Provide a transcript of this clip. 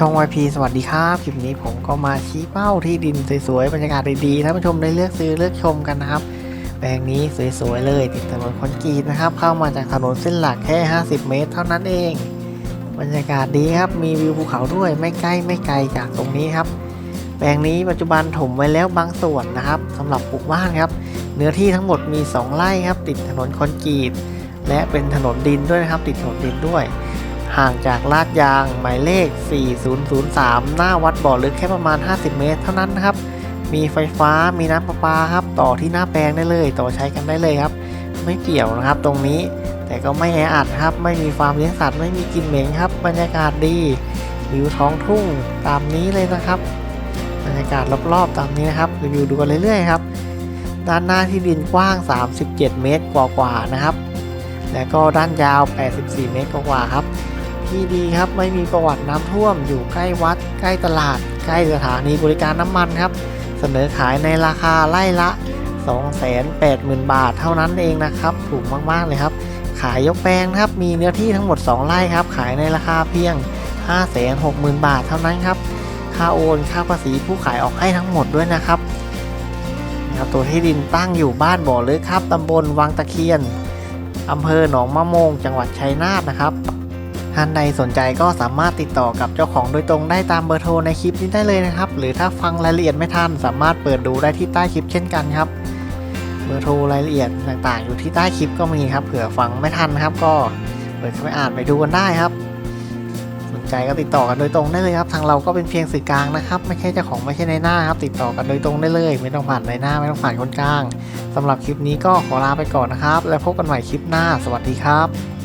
ช่อง YP สวัสดีครับ คลิปนี้ผมก็มาชี้เป้าที่ดินสวยๆ บรรยากาศดีๆ ท่านผู้ชมได้เลือกซื้อเลือกชมกันนะครับ แปลงนี้สวยๆเลย ติดถนนคอนกรีตนะครับ เข้ามาจากถนนเส้นหลักแค่ 50 เมตร เท่านั้นเอง บรรยากาศดีครับ มีวิวภูเขาด้วย ไม่ใกล้ไม่ไกลจากตรงนี้ครับ แปลงนี้ปัจจุบันถมไว้แล้วบางส่วนนะครับสำหรับปลูกบ้านครับ เนื้อที่ทั้งหมดมี 2 ไร่ครับ ติดถนนคอนกรีต และเป็นถนนดินด้วยนะครับ ติดถนนดินด้วย ห่างจากลาดยางหมายเลข 4003 หน้าวัดบ่อลึกแค่ประมาณ 50 เมตร เท่านั้นนะครับ มีไฟฟ้ามีน้ำประปาครับ ต่อที่หน้าแปลงได้เลย ต่อใช้กันได้เลยครับ ไม่เกี่ยวนะครับตรงนี้แต่ก็ไม่แออัดครับ ไม่มีฟาร์มเลี้ยงสัตว์ไม่มีกลินเหม็นครับ บรรยากาศดีวิวท้องทุ่งตามนี้เลยนะครับ บรรยากาศรอบๆตามนี้นะครับรีวิวดูกันเรื่อยๆครับด้านหน้าที่ดินกว้าง 37 เมตรกว่าๆนะครับ แล้วก็ด้านยาว 84 เมตรกว่าๆครับ ที่ดีครับไม่มีประวัติน้ำท่วม อยู่ใกล้วัด ใกล้ตลาด ใกล้สถานีบริการน้ำมันครับ เสนอขายในราคาไล่ละ 280,000 บาทเท่านั้นเองนะครับ ถูกมากๆเลยครับ ขายยกแปลงครับมีเนื้อที่ทั้งหมด 2 ไร่ครับ ขายในราคาเพียง 560,000 บาทเท่านั้นครับค่าโอนค่าภาษีผู้ขายออกให้ทั้งหมดด้วยนะครับนะครับตัวที่ดินตั้งอยู่บ้านบ่อลึกครับตำบลวังตะเคียนอำเภอหนองมะโมง จังหวัดชัยนาทนะครับ ท่านใดสนใจก็สามารถติดต่อกับเจ้าของโดยตรงได้ตามเบอร์โทรในคลิปนี้ได้เลยนะครับ หรือถ้าฟังรายละเอียดไม่ทันสามารถเปิดดูได้ที่ใต้คลิปเช่นกันครับ เบอร์โทรรายละเอียดต่างๆ อยู่ที่ใต้คลิปก็มีครับเผื่อฟังไม่ทันนะครับ ก็เปิดเข้าไปอ่านไปดูกันได้ครับ สนใจก็ติดต่อกันโดยตรงได้เลยครับ ทางเราก็เป็นเพียงสื่อกลางนะครับ ไม่ใช่เจ้าของไม่ใช่ในหน้าครับ ติดต่อกันโดยตรงได้เลย ไม่ต้องผ่านในหน้าไม่ต้องผ่านคนกลางสำหรับคลิปนี้ก็ขอลาไปก่อนนะครับ แล้วพบกันใหม่คลิปหน้า สวัสดีครับ